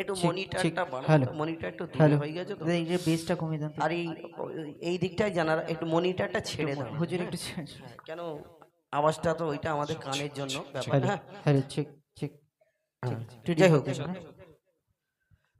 একটু মনিটরটা বাড়াও। মনিটর একটু দূরে হয়ে গেছে তো? এই যে বেসটা কমিয়ে দাও আর এই এই দিকটাই জানার একটু মনিটরটা ছেড়ে দাও হুজুর একটু হ্যাঁ, কেন আওয়াজটা তো ওইটা আমাদের কানের জন্য ব্যাপার। হ্যাঁ ঠিক ঠিক। ঠিক যাই হোক।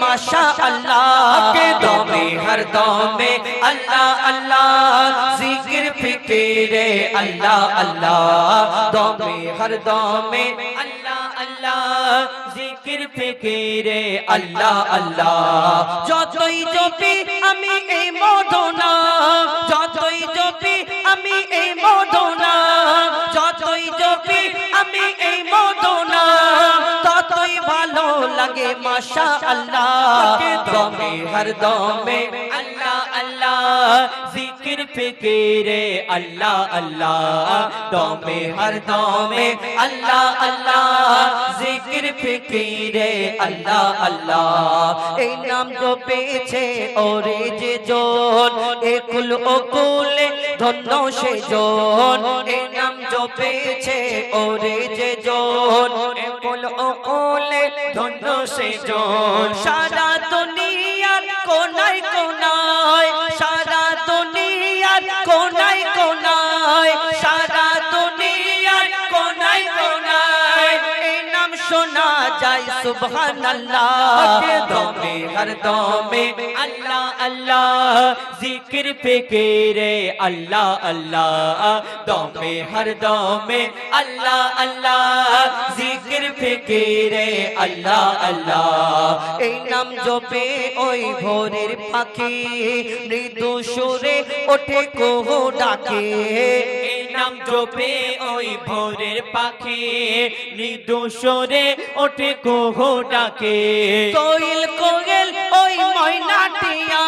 माशा अल्लाह के दमे हर दमे अल्लाह अल्लाह जिक्र फिक्रे अल्लाह अल्लाह दमे हर दमे अल्लाह अल्लाह জিকির ফিকিরে আল্লাহ আল্লাহ যতই জপি আমি এই লাগে মাশা আল্লাহ দমে হর দমে আল্লাহ আল্লাহ জিকির ফিকিরে আল্লাহ আল্লাহ দমে হর দমে আল্লাহ আল্লাহ জিকির ফিকিরে আল্লাহ আল্লাহ এই নাম তো পেয়েছে ওরে যে জন একুল ওকুলে ধন্য সে জন এই নাম তো পেয়েছে ওরে যে জন একুল ওকুলে ধন্য সে সারা দুনিয়ার কোনায় কোনায় সারা কোনায় जाए सुबह अल्लाह दम में हर दम में अल्लाह अल्लाह। ज़िक्र पे केरे अल्लाह अल्लाह। दम में हर दम में अल्लाह अल्लाह। ज़िक्र पे केरे अल्लाह अल्लाह। এই নাম জপে ওই ভোরের পাখি মৃদু সুরে ওঠে কোহ ডাকে নাম জপে ওই ভোরের পাখি। মৃদু সুরে ওঠে কোহ ডাকে। কোয়েল ওই ময়নাটিয়া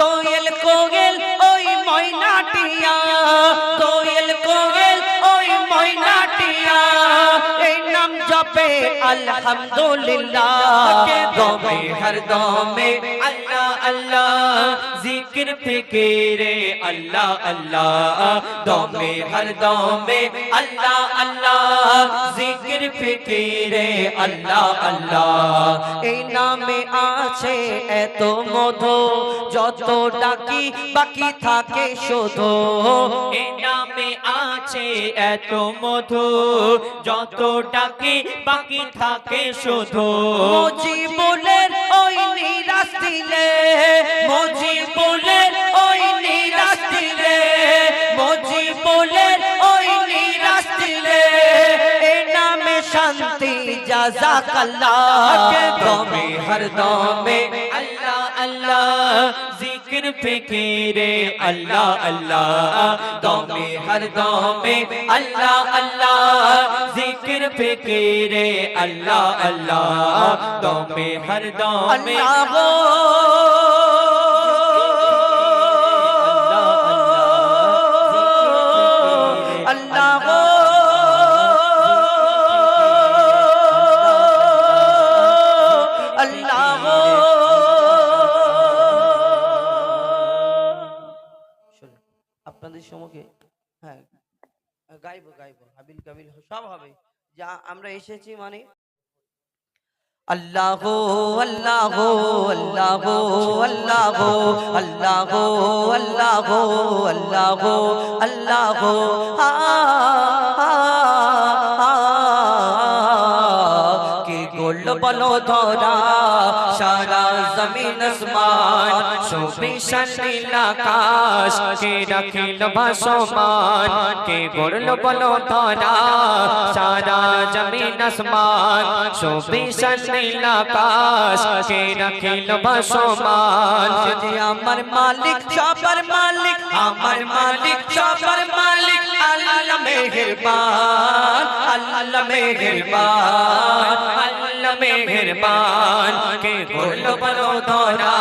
তোয়েল কোয়েল ওই ময়নাটিয়া তোয়েল কোয়েল ওই ময়নাটিয়া এই নাম জপে আলহামদুলিল্লাহ। দমে হর দমে আল্লাহ, জিকির, ফিকিরে, আল্লাহ আল্লাহ, দমে, হর দমে, আল্লাহ আল্লাহ, জিকির, ফিকিরে, আল্লাহ আল্লাহ। এই নামে আছে এত মধু, যত ডাকি বাকি থাকে শুধু। এই নামে আছে এত মধু, যত ডাকি বাকি থাকে শুধু। মজিবুলের जजाकल्लाह के दम हर दम में अल्लाह अल्लाह जिक्र फिकीरे अल्लाह अल्लाह दम हर दम में अल्लाह अल्लाह जिक्र फिकीरे अल्लाह अल्लाह दम हर दम में अल्लाह যা আমরা এসেছি মানে আল্লাহ আল্লাহ আল্লাহ আল্লাহ আল্লাহ আল্লাহ আল্লাহ আল্লাহ গোল বলো ধরা, সারা জমিন আসমান, সুবিশাল আকাশ কে রাখিল ভাসমান কে গড়ল বলো ধরা, সারা জমিন আসমান, সুবিশাল আকাশ কে রাখিল ভাসমান আমার মালিক, সবার মালিক, আমার মালিক, সবার মালিক, আল্লাহ মেহেরবান আল্লাহ মেহেরবান মেহেরবান, কে গড়ল বলো ধরা?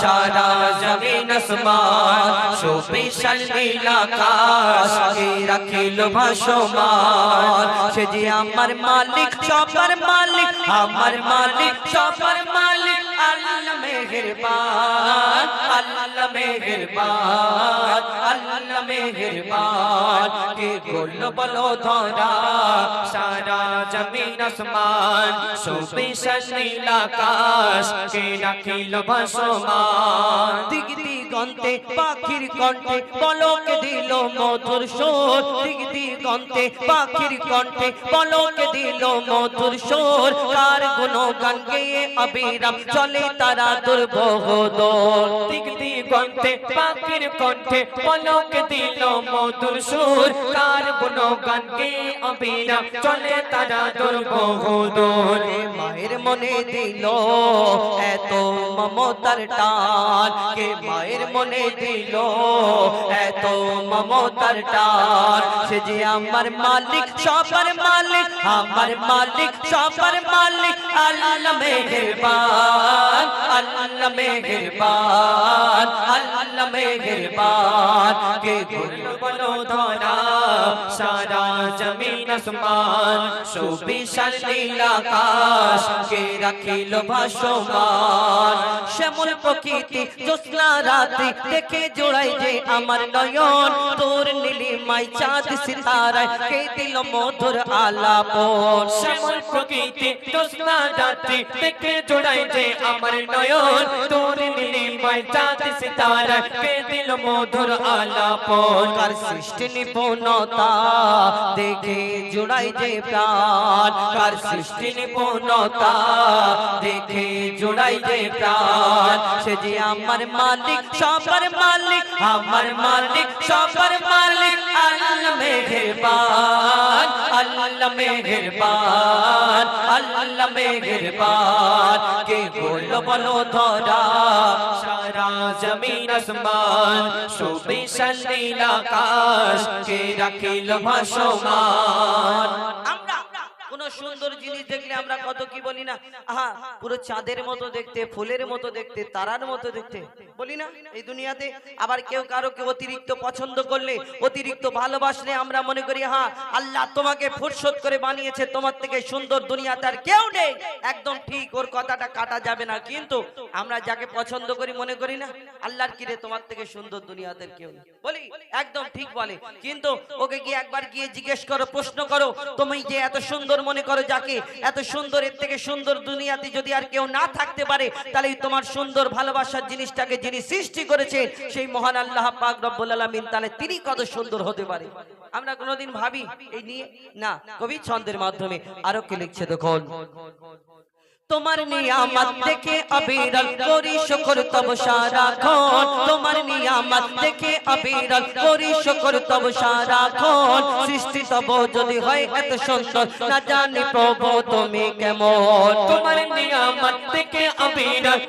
সারা জমিন আসমান, সুবিশাল নীল আকাশ, কে রাখিল ভাসমান? সে যে আমার মালিক, সবার মালিক, আমার মালিক, সবার মালিক, আল্লাহ মেহেরবান আল্লাহ মেহেরবান আল্লাহ মেহেরবান, কে গোল বলো সারা জমিন আসমান সুবিশাল নীল আকাশ, কে রাখিল ভাসমান। দিক দিগন্তে পাখির কণ্ঠে পলকে দিল মধুর সুর। দিক দিগন্তে পাখির কণ্ঠে পলকে দিল মধুর সুর। কার গুণ গান গেয়ে অবিরাম চলে তারা দুর্বহ দোর। দিক দিগন্তে পাখির কণ্ঠে পলক দিল মধুর সুর। কার গুণগান কে অবিরাম চলে তারা মায়ের মনে দিল এত মমতার টান কে মনে দিল, এত মমতার টান। সে যে আমার মালিক, সবার মালিক, আমার মালিক, সবার মালিক, আল্লাহ মেহেরবান আল্লাহ মেহেরবান আল্লাহ মেহেরবান। কে বলো ধরা, সারা জমিন আসমান, সুবিশাল নীল আকাশ। কে রাখিল ভাসমান, শ্যামল প্রকৃতি, জ্যোৎস্না রাত্রি দেখে জোড়াই যে আমার নয়ন। তোর নীলিমাই চাঁদ সিতারায় কে দিল মধুর আলাপন শ্যামল প্রকৃতি জ্যোৎস্না রাত্রি থেকে জোড়াই যে আমার নয়ন। তোর নীলিমায় চাঁদ সিতারা কে দিল মধুর আলাপন কার সৃষ্টি নিপুণতা? দেখে জোড়াই যে প্রাণ। কার সৃষ্টি নিপুণতা? যে প্রাণ। সে যে আমার মালিক, সবার মালিক, আমার মালিক, সবার মালিক, আল্লাহ মেহেরবান আল্লাহ মেহেরবান আল্লাহ মেহেরবান। কে বলো ধরা? সারা জমিন আসমান আকাশ, কে রাখিল ভাসমান? আমরা কোন সুন্দর জিনিস দেখলে আমরা কত কি বলি না? আহা, পুরো চাঁদের মতো দেখতে, ফুলের মতো দেখতে, তারার মতো দেখতে। বলি না? এই দুনিয়াতে আবার কেউ কারও কেউ অতিরিক্ত পছন্দ করলে, অতিরিক্ত ভালোবাসলে আমরা মনে করি হ্যাঁ আল্লাহ তোমাকে ফুরসত করে বানিয়েছে, তোমার থেকে সুন্দর দুনিয়াতে আর কেউ নেই। একদম ঠিক ওর কথাটা কাটা যাবে না, কিন্তু আমরা যাকে পছন্দ করি, মনে করি না, আল্লাহর কিরে তোমার থেকে সুন্দর দুনিয়াতে কেউ নেই? বলি, একদম ঠিক বলে। কিন্তু ওকে গিয়ে একবার গিয়ে জিজ্ঞেস করো, প্রশ্ন করো, তুমি যে এত সুন্দর মনে করো যাকে এত সুন্দর, এর থেকে সুন্দর দুনিয়াতে যদি আর কেউ না থাকতে পারে, তাহলে তোমার সুন্দর ভালোবাসার জিনিসটাকে যিনি সৃষ্টি করেছে, সেই মহান আল্লাহ পাক রব্বুল আলামিন, তাহলে তিনি কত সুন্দর হতে পারে। আমরা কোনোদিন ভাবি, এই নিয়ে, না, কবি ছন্দের মাধ্যমে আরও কে লিখছে দেখুন। তোমার নিয়ামত দেখে অবিরল করি শুকর তব সারাক্ষণ তোমার নিয়ামত দেখে অবিরল করি শুকর তব সারাক্ষণ সৃষ্টি তব যদি হয় এত সুন্দর। না জানি প্রভু তুমি কেমন। তোমার নিয়ামত দেখে অবিরল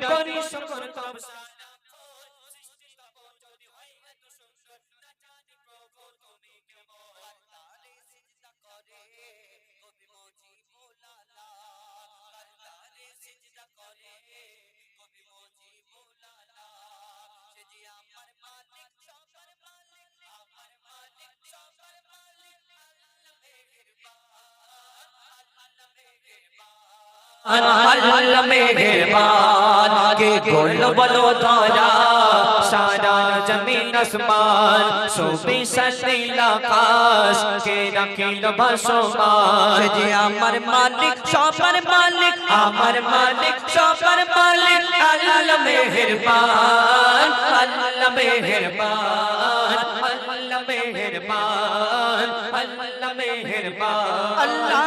আল্লাহ মেহেরবান কে গোল বলো ধরা সারা জমিন আসমান সুবিশাল নীল আকাশ কে রাখিল ভাসমান। যে আমার মালিক সবার মালিক আমার মালিক সবার মালিক আল্লাহ মেহেরবান আল্লাহ মেহেরবান আল্লাহ মেহেরবান আল্লাহ মেহেরবান। আল্লাহ